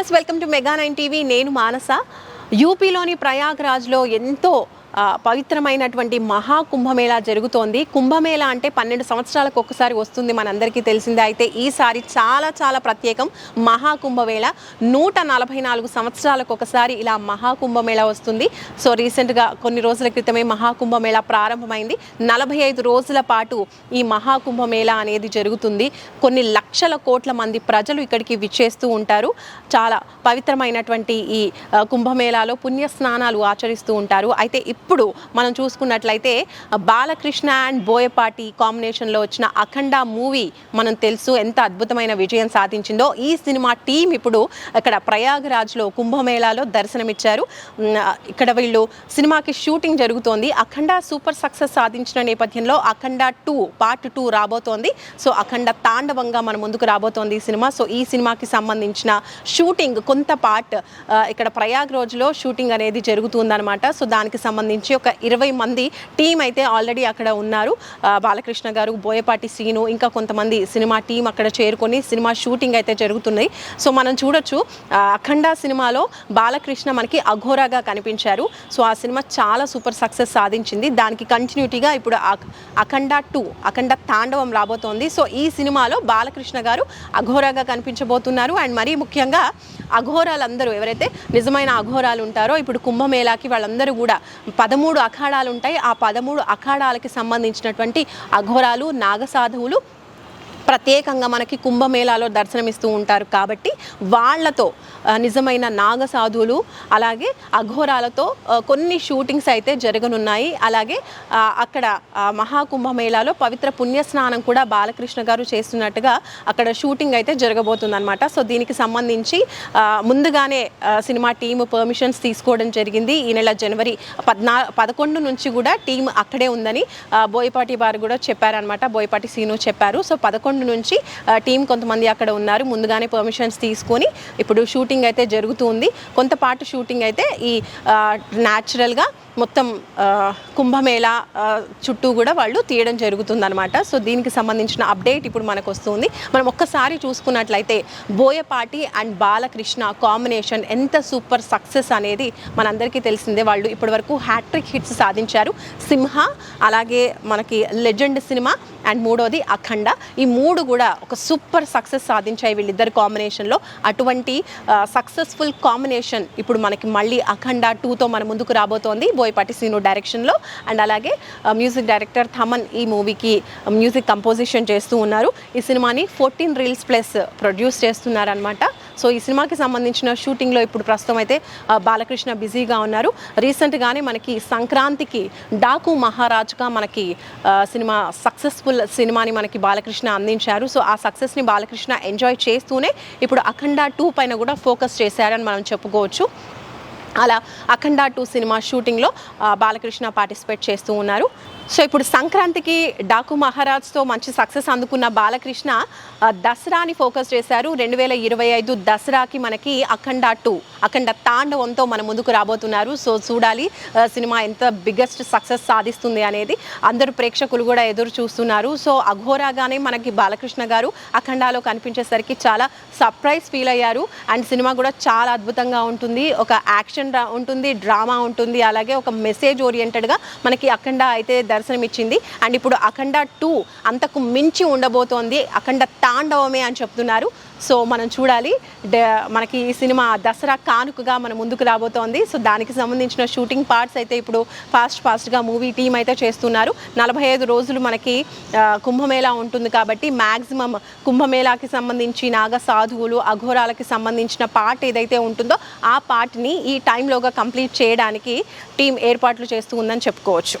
Yes welcome to mega nine TV. నేను మానస. యూపీలోని ప్రయాగ్రాజ్లో ఎంతో పవిత్రమైనటువంటి మహా కుంభమేళా జరుగుతోంది. కుంభమేళా అంటే పన్నెండు సంవత్సరాలకు ఒకసారి వస్తుంది మనందరికీ తెలిసిందే. అయితే ఈసారి చాలా చాలా ప్రత్యేకం మహా కుంభమేళ నూట నలభై నాలుగు సంవత్సరాలకు ఒకసారి ఇలా మహా కుంభమేళ వస్తుంది. సో రీసెంట్గా కొన్ని రోజుల క్రితమే మహా కుంభమేళ ప్రారంభమైంది. నలభై ఐదు రోజుల పాటు ఈ మహా కుంభమేళ అనేది జరుగుతుంది. కొన్ని లక్షల కోట్ల మంది ప్రజలు ఇక్కడికి విచ్చేస్తూ ఉంటారు. చాలా పవిత్రమైనటువంటి ఈ కుంభమేళాలో పుణ్య స్నానాలు ఆచరిస్తూ ఉంటారు. అయితే ఇప్పుడు మనం చూసుకున్నట్లయితే బాలకృష్ణ అండ్ బోయపాటి కాంబినేషన్లో వచ్చిన అఖండ మూవీ మనం తెలుసు ఎంత అద్భుతమైన విజయం సాధించిందో. ఈ సినిమా టీం ఇప్పుడు ఇక్కడ ప్రయాగరాజ్లో కుంభమేళాలో దర్శనమిచ్చారు. ఇక్కడ వీళ్ళు సినిమాకి షూటింగ్ జరుగుతోంది. అఖండ సూపర్ సక్సెస్ సాధించిన నేపథ్యంలో అఖండ టూ పార్ట్ టూ రాబోతోంది. సో అఖండ తాండవంగా మన ముందుకు రాబోతోంది ఈ సినిమా. సో ఈ సినిమాకి సంబంధించిన షూటింగ్ కొంత పార్ట్ ఇక్కడ ప్రయాగ్ రోజులో షూటింగ్ అనేది జరుగుతుందన్నమాట. సో దానికి సంబంధించి ఒక ఇరవై మంది టీం అయితే ఆల్రెడీ అక్కడ ఉన్నారు. బాలకృష్ణ గారు బోయపాటి సీను ఇంకా కొంతమంది సినిమా టీం అక్కడ చేరుకొని సినిమా షూటింగ్ అయితే జరుగుతున్నాయి. సో మనం చూడొచ్చు అఖండ సినిమాలో బాలకృష్ణ మనకి అఘోరాగా కనిపించారు. సో ఆ సినిమా చాలా సూపర్ సక్సెస్ సాధించింది. దానికి కంటిన్యూటీగా ఇప్పుడు అఖ- అఖండ టూ అఖండ తాండవం రాబోతోంది. సో ఈ సినిమాలో బాలకృష్ణ గారు అఘోరాగా కనిపించబోతున్నారు. అండ్ మరీ ముఖ్యంగా అఘోరాలందరూ ఎవరైతే నిజమైన అఘోరాలు ఉంటారో ఇప్పుడు కుంభమేళాకి వాళ్ళందరూ కూడా పదమూడు అఖాడాలు ఉంటాయి ఆ పదమూడు అఖాడాలకి సంబంధించినటువంటి అఘోరాలు నాగసాధువులు ప్రత్యేకంగా మనకి కుంభమేళాలో దర్శనమిస్తూ ఉంటారు కాబట్టి వాళ్ళతో నిజమైన నాగ సాధువులు అలాగే అఘోరాలతో కొన్ని షూటింగ్స్ అయితే జరగనున్నాయి. అలాగే అక్కడ మహాకుంభమేళాలో పవిత్ర పుణ్యస్నానం కూడా బాలకృష్ణ గారు చేస్తున్నట్టుగా అక్కడ షూటింగ్ అయితే జరగబోతుందన్నమాట. సో దీనికి సంబంధించి ముందుగానే సినిమా టీం పర్మిషన్స్ తీసుకోవడం జరిగింది. ఈ నెల జనవరి పద్నా పదకొండు నుంచి కూడా టీం అక్కడే ఉందని బోయపాటి వారు కూడా చెప్పారనమాట బోయపాటి సీను చెప్పారు. సో పదకొండు నుంచి టీం కొంతమంది అక్కడ ఉన్నారు. ముందుగానే పర్మిషన్స్ తీసుకొని ఇప్పుడు షూటింగ్ అయితే జరుగుతుంది. కొంత పాటు షూటింగ్ అయితే ఈ న్యాచురల్గా మొత్తం కుంభమేళా చుట్టూ కూడా వాళ్ళు తీయడం జరుగుతుందన్నమాట. సో దీనికి సంబంధించిన అప్డేట్ ఇప్పుడు మనకు వస్తుంది మనం ఒక్కసారి చూసుకున్నట్లయితే బోయపాటి అండ్ బాలకృష్ణ కాంబినేషన్ ఎంత సూపర్ సక్సెస్ అనేది మనందరికీ తెలిసిందే. వాళ్ళు ఇప్పటివరకు హ్యాట్రిక్ హిట్స్ సాధించారు. సింహ అలాగే మనకి లెజెండ్ సినిమా అండ్ మూడోది అఖండ. ఈ మూడు మూడు కూడా ఒక సూపర్ సక్సెస్ సాధించాయి వీళ్ళిద్దరు కాంబినేషన్లో. అటువంటి సక్సెస్ఫుల్ కాంబినేషన్ ఇప్పుడు మనకి మళ్ళీ అఖండ టూతో మన ముందుకు రాబోతోంది బోయపాటి సీను డైరెక్షన్లో. అండ్ అలాగే మ్యూజిక్ డైరెక్టర్ థమన్ ఈ మూవీకి మ్యూజిక్ కంపోజిషన్ చేస్తూ ఉన్నారు. ఈ సినిమాని ఫోర్టీన్ రీల్స్ ప్లస్ ప్రొడ్యూస్ చేస్తున్నారనమాట సో ఈ సినిమాకి సంబంధించిన షూటింగ్లో ఇప్పుడు ప్రస్తుతం అయితే బాలకృష్ణ బిజీగా ఉన్నారు. రీసెంట్గానే మనకి సంక్రాంతికి డాకు మహారాజ్గా మనకి సినిమా సక్సెస్ఫుల్ సినిమాని మనకి బాలకృష్ణ అందించారు. సో ఆ సక్సెస్ని బాలకృష్ణ ఎంజాయ్ చేస్తూనే ఇప్పుడు అఖండ టూ పైన కూడా ఫోకస్ చేశారని మనం చెప్పుకోవచ్చు. అలా అఖండ టూ సినిమా షూటింగ్లో బాలకృష్ణ పార్టిసిపేట్ చేస్తూ ఉన్నారు. సో ఇప్పుడు సంక్రాంతికి డాకు మహారాజ్తో మంచి సక్సెస్ అందుకున్న బాలకృష్ణ దసరాని ఫోకస్ చేశారు. రెండు వేల ఇరవై ఐదు దసరాకి మనకి అఖండ టూ అఖండ తాండవంతో మన ముందుకు రాబోతున్నారు. సో చూడాలి సినిమా ఎంత బిగ్గెస్ట్ సక్సెస్ సాధిస్తుంది అనేది అందరు ప్రేక్షకులు కూడా ఎదురు చూస్తున్నారు. సో అఘోరాగానే మనకి బాలకృష్ణ గారు అఖండాలో కనిపించేసరికి చాలా సర్ప్రైజ్ ఫీల్ అయ్యారు. అండ్ సినిమా కూడా చాలా అద్భుతంగా ఉంటుంది. ఒక యాక్షన్ ఉంటుంది డ్రామా ఉంటుంది. అలాగే ఒక మెసేజ్ ఓరియంటెడ్గా మనకి అఖండ అయితే దర్శనమిచ్చింది. అండ్ ఇప్పుడు అఖండ టూ అంతకు మించి ఉండబోతోంది. అఖండ తాండవమే అని చెప్తున్నారు. సో మనం చూడాలి. మనకి ఈ సినిమా దసరా కానుకగా మన ముందుకు రాబోతోంది. సో దానికి సంబంధించిన షూటింగ్ పార్ట్స్ అయితే ఇప్పుడు ఫాస్ట్ ఫాస్ట్గా మూవీ టీం అయితే చేస్తున్నారు. నలభై ఐదు రోజులు మనకి కుంభమేళా ఉంటుంది కాబట్టి మ్యాక్సిమం కుంభమేళాకి సంబంధించి నాగ సాధువులు అఘోరాలకి సంబంధించిన పార్ట్ ఏదైతే ఉంటుందో ఆ పార్ట్ని ఈ టైంలోగా కంప్లీట్ చేయడానికి టీం ఏర్పాట్లు చేస్తూ ఉందని చెప్పుకోవచ్చు.